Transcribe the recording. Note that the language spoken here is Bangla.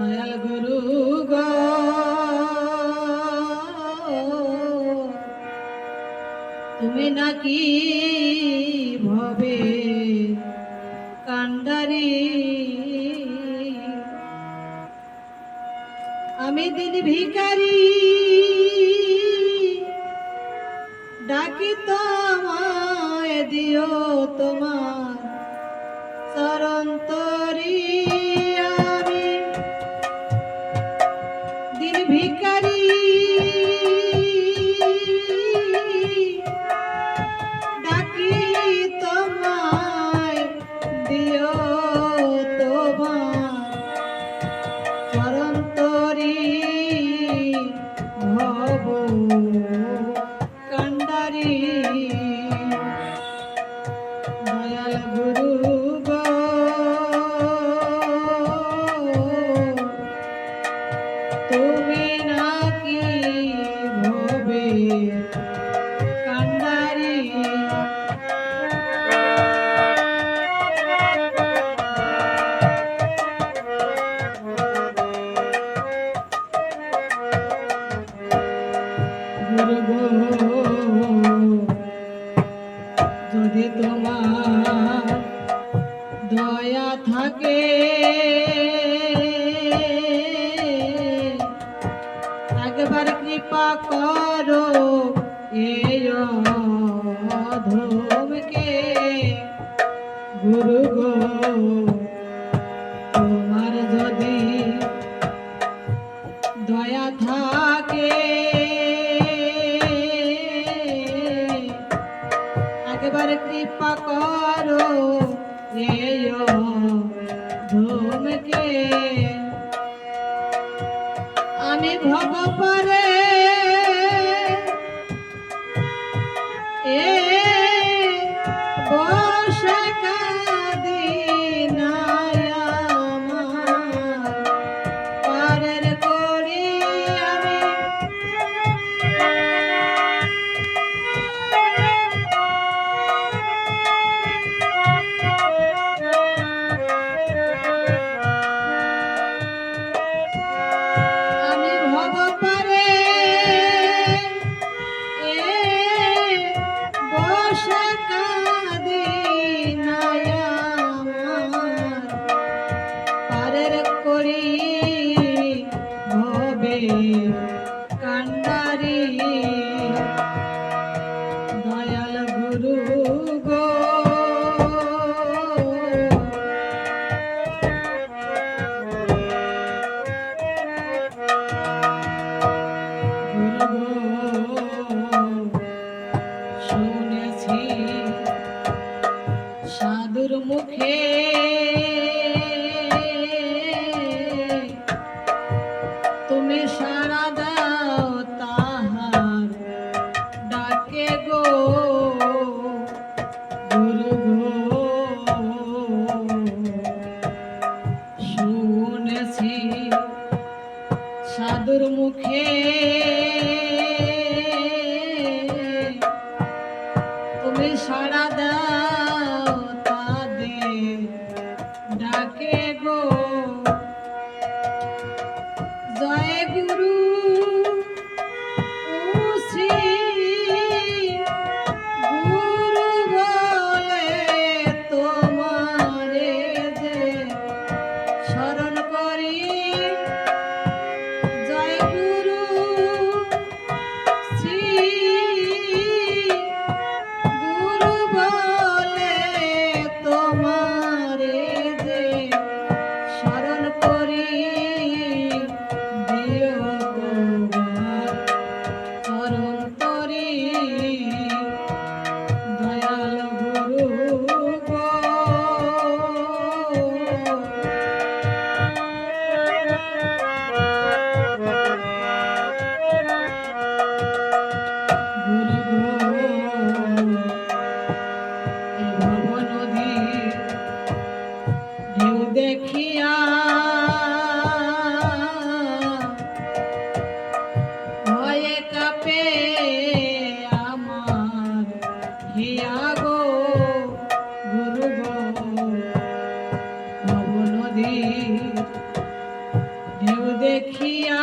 দয়াল গুরু তুমি নাকি ভবে কান্ডারি? আমি দিন ভিকারি ডাকি তোমায় দিও তোমার চরন্তরি যদি তোমার দয়া থাকে। একবার কৃপা করো এই ধূমকে গুরু গো, তোমার যদি দয়া থাকে কৃপা করো ধূমকে। আমি ভব পরে কান্ডারি দয়াল গো শুনেছি সাধুর মুখে beautiful. নদী ঢেউ দেখিয়া